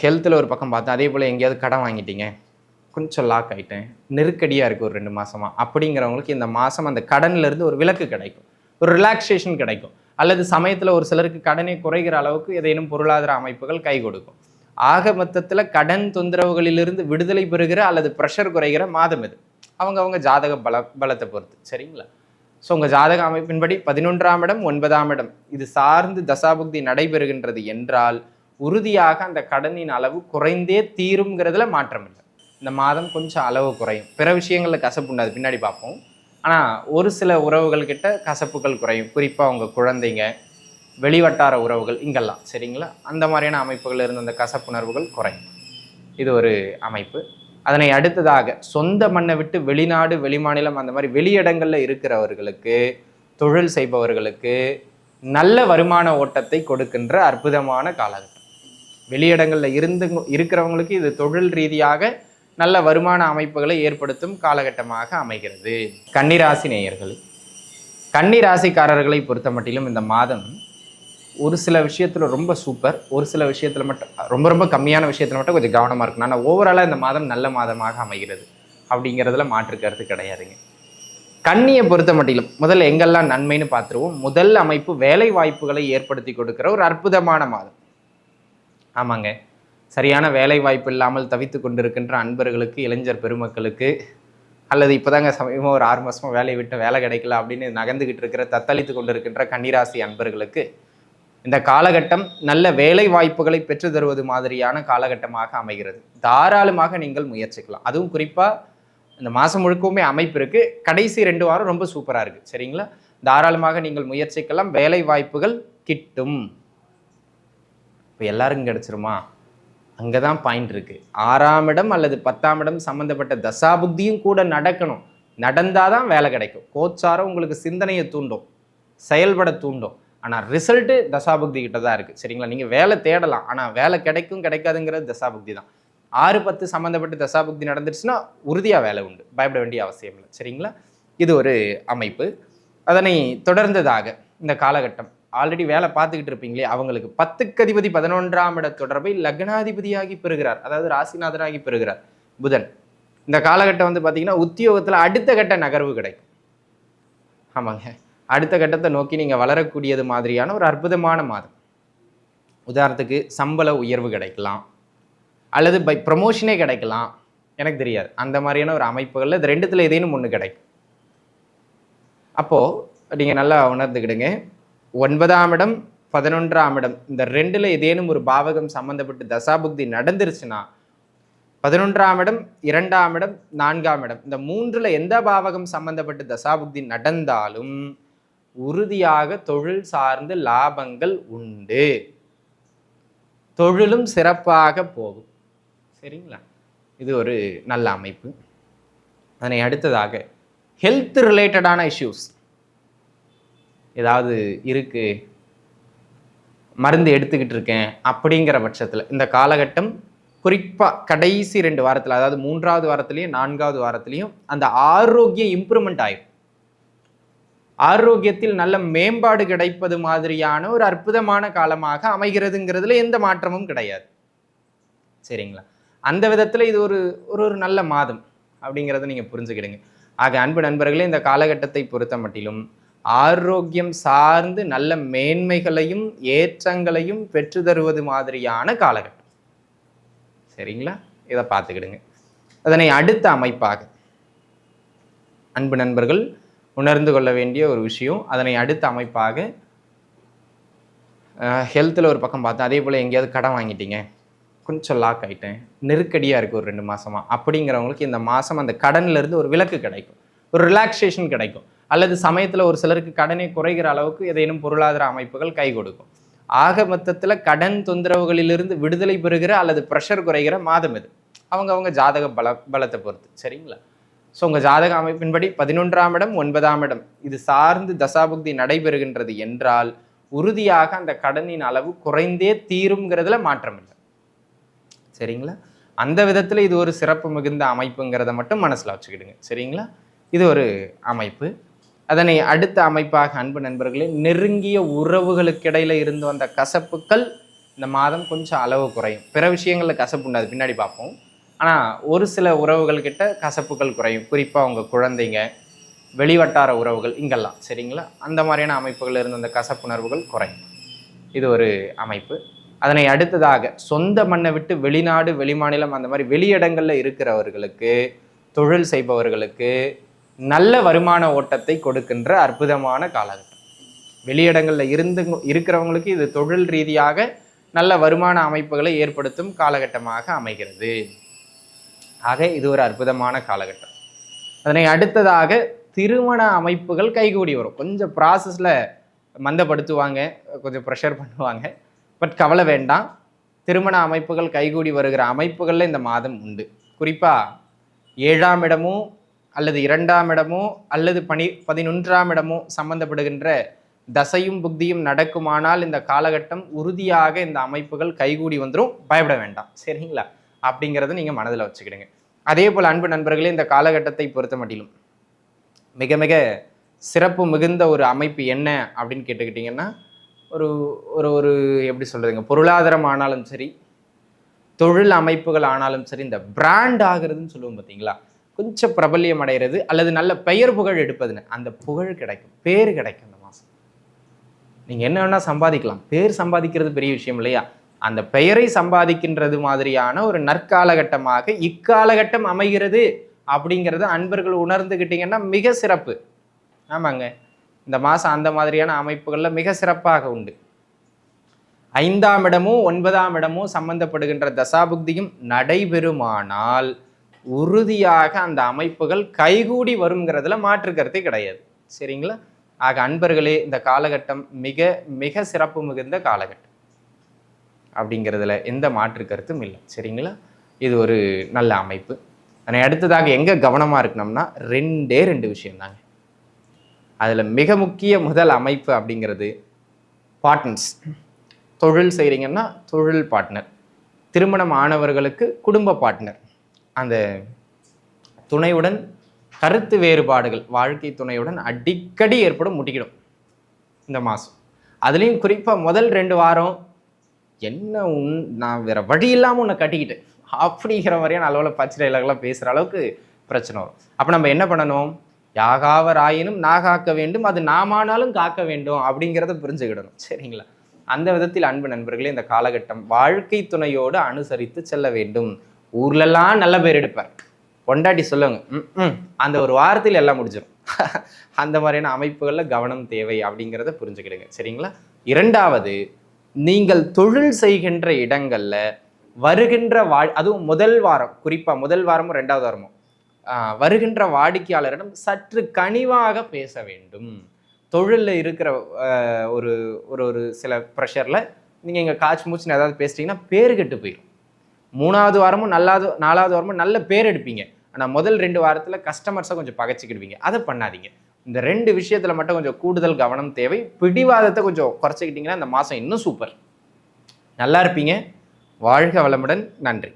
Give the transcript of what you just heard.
ஹெல்த்தில் ஒரு பக்கம் பார்த்தேன். அதே போல் எங்கேயாவது கடன் வாங்கிட்டீங்க. கொஞ்சம் லாக் ஆகிட்டேன் நெருக்கடியாக இருக்குது ஒரு ரெண்டு மாதமாக அப்படிங்கிறவங்களுக்கு இந்த மாதம் அந்த கடன்லேருந்து ஒரு விலக்கு கிடைக்கும். ஒரு ரிலாக்ஸேஷன் கிடைக்கும். அல்லது சமயத்தில் ஒரு சிலருக்கு கடனை குறைகிற அளவுக்கு ஏதேனும் பொருளாதார அமைப்புகள் கை கொடுக்கும். ஆக மொத்தத்தில் கடன் தொந்தரவுகளிலிருந்து விடுதலை பெறுகிற அல்லது ப்ரெஷர் குறைகிற மாதம் இது. அவங்க அவங்க ஜாதக பல பலத்தை பொறுத்து. சரிங்களா? ஸோ உங்கள் ஜாதக அமைப்பின்படி பதினொன்றாம் இடம் ஒன்பதாம் இடம். இது சார்ந்து தசாபுக்தி நடைபெறுகின்றது என்றால் உறுதியாக அந்த கடனின் அளவு குறைந்தே தீருங்கிறதுல மாற்றம் இல்லை இந்த மாதம் கொஞ்சம் அளவு குறையும். பிற விஷயங்களில் கசப்பு உண்டு அது பின்னாடி பார்ப்போம். ஆனால் ஒரு சில உறவுகள்கிட்ட கசப்புகள் குறையும். குறிப்பாக அவங்க குழந்தைங்க வெளிவட்டார உறவுகள் இங்கெல்லாம். சரிங்களா? அந்த மாதிரியான அமைப்புகள் இருந்த அந்த கசப்புணர்வுகள் குறையும். இது ஒரு அமைப்பு. அதனை அடுத்ததாக சொந்த மண்ணை விட்டு வெளிநாடு வெளிமாநிலம் அந்த மாதிரி வெளியிடங்களில் இருக்கிறவர்களுக்கு தொழில் செய்பவர்களுக்கு நல்ல வருமான ஓட்டத்தை கொடுக்கின்ற அற்புதமான காலகட்டம். வெளியிடங்களில் இருந்து இருக்கிறவங்களுக்கு இது தொழில் ரீதியாக நல்ல வருமான அமைப்புகளை ஏற்படுத்தும் காலகட்டமாக அமைகிறது. கன்னிராசி நேயர்கள் கன்னிராசிக்காரர்களை பொறுத்த மட்டிலும் இந்த மாதம் ஒரு சில விஷயத்தில் ரொம்ப சூப்பர் ஒரு சில விஷயத்தில் மட்டும் ரொம்ப ரொம்ப கம்மியான விஷயத்தில் மட்டும் கொஞ்சம் கவனமாக இருக்கணும். ஆனால் ஓவராலாக இந்த மாதம் நல்ல மாதமாக அமைகிறது அப்படிங்கிறதுல மாற்று கருத்து கிடையாதுங்க. கண்ணியை பொறுத்த மட்டிலும் முதல்ல எங்கெல்லாம் நன்மைன்னு பார்த்துருவோம். முதல் அமைப்பு வேலை வாய்ப்புகளை ஏற்படுத்தி கொடுக்குற ஒரு அற்புதமான மாதம். ஆமாங்க. சரியான வேலை வாய்ப்பு இல்லாமல் தவித்து கொண்டிருக்கின்ற அன்பர்களுக்கு இளைஞர் பெருமக்களுக்கு அல்லது இப்போதாங்க சமயமாக ஒரு ஆறு மாதமாக வேலையை விட்டு வேலை கிடைக்கல அப்படின்னு நகர்ந்துகிட்டு இருக்கிற தத்தளித்து கொண்டிருக்கின்ற கன்னிராசி அன்பர்களுக்கு இந்த காலகட்டம் நல்ல வேலை வாய்ப்புகளை பெற்று தருவது மாதிரியான காலகட்டமாக அமைகிறது. தாராளமாக நீங்கள் முயற்சிக்கலாம். அதுவும் குறிப்பாக இந்த மாதம் முழுக்கவுமே அமைப்பு இருக்குது கடைசி ரெண்டு வாரம் ரொம்ப சூப்பராக இருக்குது சரிங்களா? தாராளமாக நீங்கள் முயற்சிக்கலாம். வேலை வாய்ப்புகள் கிட்டும். இப்போ எல்லாருக்கும் கிடச்சிருமா? அங்கே தான் பாயிண்ட் இருக்குது ஆறாம் இடம் அல்லது பத்தாம் இடம் சம்மந்தப்பட்ட தசாபுக்தியும் கூட நடக்கணும். நடந்தால் தான் வேலை கிடைக்கும். கோச்சாரம் உங்களுக்கு சிந்தனையை தூண்டும். செயல்பட தூண்டும். ஆனால் ரிசல்ட்டு தசாபுக்தி கிட்ட தான் இருக்குது சரிங்களா? நீங்கள் வேலை தேடலாம். ஆனால் வேலை கிடைக்கும் கிடைக்காதுங்கிறது தசாபுக்தி தான். ஆறு பத்து சம்மந்தப்பட்ட தசாபுக்தி நடந்துருச்சுன்னா உறுதியாக வேலை உண்டு. பயப்பட வேண்டிய அவசியம் இல்லை. சரிங்களா? இது ஒரு அமைப்பு. அதனை தொடர்ந்ததாக இந்த காலகட்டம் ஆல்ரெடி வேலை பார்த்துக்கிட்டு இருப்பீங்களே அவங்களுக்கு பத்துக்கு அதிபதி பதினொன்றாம் இட தொடர்பை லக்னாதிபதியாகி பெறுகிறார். அதாவது ராசிநாதனாகி பெறுகிறார் புதன். இந்த காலகட்டம் வந்து பார்த்தீங்கன்னா உத்தியோகத்தில் அடுத்த கட்ட நகர்வு கிடைக்கும். ஆமாங்க. அடுத்த கட்டத்தை நோக்கி நீங்கள் வளரக்கூடியது மாதிரியான ஒரு அற்புதமான மாதம். உதாரணத்துக்கு சம்பள உயர்வு கிடைக்கலாம். அல்லது பை ப்ரமோஷனே கிடைக்கலாம். எனக்கு தெரியாது. அந்த மாதிரியான ஒரு அமைப்புகளில் இது ரெண்டுத்தில் ஏதேனும் ஒன்று கிடைக்கும். அப்போது நீங்கள் நல்லா உணர்ந்துக்கிடுங்க. ஒன்பதாம் இடம் பதினொன்றாம் இடம். இந்த ரெண்டில் ஏதேனும் ஒரு பாவகம் சம்மந்தப்பட்டு தசாபுக்தி நடந்துருச்சுன்னா பதினொன்றாம் இடம் இரண்டாம் இடம் நான்காம் இடம். இந்த மூன்றில் எந்த பாவகம் சம்பந்தப்பட்டு தசாபுக்தி நடந்தாலும் உறுதியாக தொழில் சார்ந்து லாபங்கள் உண்டு. தொழிலும் சிறப்பாக போகும். சரிங்களா? இது ஒரு நல்ல அமைப்பு. அதனை அடுத்ததாக ஹெல்த் ரிலேட்டடான இஷ்யூஸ் ஏதாவது இருக்கு மருந்து எடுத்துக்கிட்டு இருக்கேன் அப்படிங்கிற பட்சத்தில் இந்த காலகட்டம் குறிப்பாக கடைசி ரெண்டு வாரத்தில் அதாவது மூன்றாவது வாரத்துலேயும் நான்காவது வாரத்துலேயும் அந்த ஆரோக்கியம் இம்ப்ரூவ்மெண்ட் ஆயிடும் ஆரோக்கியத்தில் நல்ல மேம்பாடு கிடைப்பது மாதிரியான ஒரு அற்புதமான காலமாக அமைகிறதுங்கிறதுல எந்த மாற்றமும் கிடையாது. சரிங்களா? அந்த விதத்தில் இது ஒரு ஒரு ஒரு நல்ல மாதம் அப்படிங்கிறத நீங்கள் புரிஞ்சுக்கிடுங்க. ஆக அன்பு நண்பர்களே இந்த காலகட்டத்தை பொறுத்த மட்டிலும் ஆரோக்கியம் சார்ந்து நல்ல மேன்மைகளையும் ஏற்றங்களையும் பெற்று தருவது மாதிரியான காலகட்டம். சரிங்களா? இதை பார்த்துக்கிடுங்க. அதனை அடுத்த அமைப்பாக அன்பு நண்பர்கள் உணர்ந்து கொள்ள வேண்டிய ஒரு விஷயம். அதனை அடுத்த அமைப்பாக ஹெல்த்தில் ஒரு பக்கம் பார்த்தேன். அதே போல் எங்கேயாவது கடன் வாங்கிட்டீங்க. கொஞ்சம் லாக் ஆகிட்டேன் நெருக்கடியாக இருக்குது ஒரு ரெண்டு மாதமாக அப்படிங்கிறவங்களுக்கு இந்த மாதம் அந்த கடன்லேருந்து ஒரு விலக்கு கிடைக்கும். ஒரு ரிலாக்ஸேஷன் கிடைக்கும். அல்லது சமயத்தில் ஒரு சிலருக்கு கடனை குறைகிற அளவுக்கு ஏதேனும் பொருளாதார அமைப்புகள் கை கொடுக்கும். ஆக மொத்தத்தில் கடன் தொந்தரவுகளிலிருந்து விடுதலை பெறுகிற அல்லது ப்ரெஷர் குறைகிற மாதம் இது. அவங்க அவங்க ஜாதக பல பலத்தை பொறுத்து. சரிங்களா? ஸோ உங்கள் ஜாதக அமைப்பின்படி பதினொன்றாம் இடம் ஒன்பதாம் இடம். இது சார்ந்து தசாபுக்தி நடைபெறுகின்றது என்றால் உறுதியாக அந்த கடனின் அளவு குறைந்தே தீருங்கிறதுல மாற்றம் இல்லை. சரிங்களா? அந்த விதத்தில் இது ஒரு சிறப்பு மிகுந்த அமைப்புங்கிறத மட்டும் மனசில் வச்சுக்கிடுங்க. சரிங்களா? இது ஒரு அமைப்பு. அதனை அடுத்த அமைப்பாக அன்பு நண்பர்களே நெருங்கிய உறவுகளுக்கிடையில் இருந்து வந்த கசப்புக்கள் இந்த மாதம் கொஞ்சம் அளவு குறையும். பிற விஷயங்களில் கசப்பு உண்டு அது பின்னாடி பார்ப்போம். ஆனால் ஒரு சில உறவுகள்கிட்ட கசப்புகள் குறையும். குறிப்பாக உங்கள் குழந்தைங்க வெளிவட்டார உறவுகள் இங்கெல்லாம் சரிங்களா? அந்த மாதிரியான அமைப்புகள் இருந்து அந்த கசப்புணர்வுகள் குறையும். இது ஒரு அமைப்பு. அதனை அடுத்ததாக சொந்த மண்ணை விட்டு வெளிநாடு வெளிமாநிலம் அந்த மாதிரி வெளியிடங்களில் இருக்கிறவர்களுக்கு தொழில் செய்பவர்களுக்கு நல்ல வருமான ஓட்டத்தை கொடுக்கின்ற அற்புதமான காலகட்டம். வெளியிடங்களில் இருந்து இருக்கிறவங்களுக்கு இது தொழில் ரீதியாக நல்ல வருமான அமைப்புகளை ஏற்படுத்தும் காலகட்டமாக அமைகிறது. ஆக இது ஒரு அற்புதமான காலகட்டம். அதனை அடுத்ததாக திருமண அமைப்புகள் கைகூடி வரும். கொஞ்சம் ப்ராசஸில் மந்தப்படுத்துவாங்க கொஞ்சம் ப்ரெஷர் பண்ணுவாங்க. பட் கவலை வேண்டாம். திருமண அமைப்புகள் கைகூடி வருகிற அமைப்புகளில் இந்த மாதம் உண்டு. குறிப்பாக ஏழாம் இடமும் அல்லது இரண்டாம் இடமோ அல்லது பனி பதினொன்றாம் இடமோ சம்பந்தப்படுகின்ற தசையும் புக்தியும் நடக்குமானால் இந்த காலகட்டம் உறுதியாக இந்த அமைப்புகள் கைகூடி வந்துடும் பயப்பட வேண்டாம். சரிங்களா? அப்படிங்கிறத நீங்கள் மனதில் வச்சுக்கிடுங்க. அதே போல் அன்பு நண்பர்களே இந்த காலகட்டத்தை பொறுத்த மட்டிலும் மிக மிக சிறப்பு மிகுந்த ஒரு அமைப்பு என்ன அப்படின்னு கேட்டுக்கிட்டிங்கன்னா ஒரு ஒரு ஒரு எப்படி சொல்கிறதுங்க பொருளாதாரம் ஆனாலும் சரி தொழில் அமைப்புகள் ஆனாலும் சரி இந்த பிராண்ட் ஆகிறதுன்னு சொல்லுவோம் பார்த்தீங்களா? கொஞ்சம் பிரபல்யம் அடைகிறது அல்லது நல்ல பெயர் புகழ் எடுப்பதுன்னு. அந்த புகழ் கிடைக்கும் பேர் கிடைக்கும் இந்த மாதம் நீங்கள் என்ன வேணால் சம்பாதிக்கலாம். பேர் சம்பாதிக்கிறது பெரிய விஷயம் இல்லையா? அந்த பெயரை சம்பாதிக்கின்றது மாதிரியான ஒரு நற்காலகட்டமாக இக்காலகட்டம் அமைகிறது அப்படிங்கிறத அன்பர்கள் உணர்ந்துக்கிட்டிங்கன்னா மிக சிறப்பு. ஆமாங்க. இந்த மாதம் அந்த மாதிரியான அமைப்புகளில் மிக சிறப்பாக உண்டு. ஐந்தாம் இடமும் ஒன்பதாம் இடமும் சம்பந்தப்படுகின்ற தசாபுக்தியும் நடைபெறுமானால் உறுதியாக அந்த அமைப்புகள் கைகூடி வருங்கிறதுல மாற்று கருத்தே கிடையாது. சரிங்களா? ஆக அன்பர்களே இந்த காலகட்டம் மிக மிக சிறப்பு மிகுந்த காலகட்டம். அப்படிங்கிறதுல எந்த மாற்று கருத்தும் இல்லை. சரிங்களா? இது ஒரு நல்ல அமைப்பு. ஆனால் அடுத்ததாக எங்கே கவனமாக இருக்கணும்னா ரெண்டே ரெண்டு விஷயம்தாங்க அதில் மிக முக்கிய முதல் அமைப்பு அப்படிங்கிறது பார்ட்னர்ஸ் தொழில் செய்கிறீங்கன்னா தொழில் பார்ட்னர் திருமணம் ஆனவர்களுக்கு குடும்ப பார்ட்னர் அந்த துணையுடன் கருத்து வேறுபாடுகள் வாழ்க்கை துணையுடன் அடிக்கடி ஏற்படும் முட்டிக்கிடும் இந்த மாதம் அதுலேயும் குறிப்பாக முதல் ரெண்டு வாரம் என்ன உன் நான் வேற வழி இல்லாமல் உன்னை கட்டிக்கிட்டேன் அப்படிங்கிற மாதிரியான அளவில் பச்சை டைலாக்லாம் பேசுகிற அளவுக்கு பிரச்சனை வரும். அப்போ நம்ம என்ன பண்ணணும்? யாகாவர் ஆயினும் நாகாக்க வேண்டும் அது நாமானாலும் காக்க வேண்டும் அப்படிங்கிறத புரிஞ்சுக்கிடணும். சரிங்களா? அந்த விதத்தில் அன்பு நண்பர்களே இந்த காலகட்டம் வாழ்க்கை துணையோடு அனுசரித்து செல்ல வேண்டும். ஊர்லெல்லாம் நல்ல பேர் எடுப்பார் பொண்டாட்டி சொல்லுங்க ம், ம் அந்த ஒரு வாரத்தில் எல்லாம் முடிஞ்சிடும் அந்த மாதிரியான அமைப்புகளில் கவனம் தேவை அப்படிங்கிறத புரிஞ்சுக்கிடுங்க. சரிங்களா? இரண்டாவது நீங்கள் தொழில் செய்கின்ற இடங்களில் வருகின்ற வா அதுவும் முதல் வாரம் குறிப்பாக முதல் வாரமும் ரெண்டாவது வாரமும். வருகின்ற வாடிக்கையாளரிடம் சற்று கனிவாக பேச வேண்டும். தொழிலில் இருக்கிற ஒரு ஒரு ஒரு சில ப்ரெஷரில் நீங்கள் இங்கே காய்ச்சி மூச்சுன்னு ஏதாவது பேசிட்டிங்கன்னா பேர் கெட்டு போயிடும் மூணாவது வாரமும் நல்லாவது நாலாவது வாரமும் நல்ல பேர் எடுப்பீங்க. ஆனால் முதல் ரெண்டு வாரத்தில் கஸ்டமர்ஸை கொஞ்சம் பகைச்சிக்கிடுவீங்க. அதை பண்ணாதீங்க. இந்த ரெண்டு விஷயத்தில் மட்டும் கொஞ்சம் கூடுதல் கவனம் தேவை. பிடிவாதத்தை கொஞ்சம் குறைச்சிக்கிட்டிங்கன்னா இந்த மாதம் இன்னும் சூப்பர் நல்லா இருப்பீங்க. வாழ்க வளமுடன். நன்றி.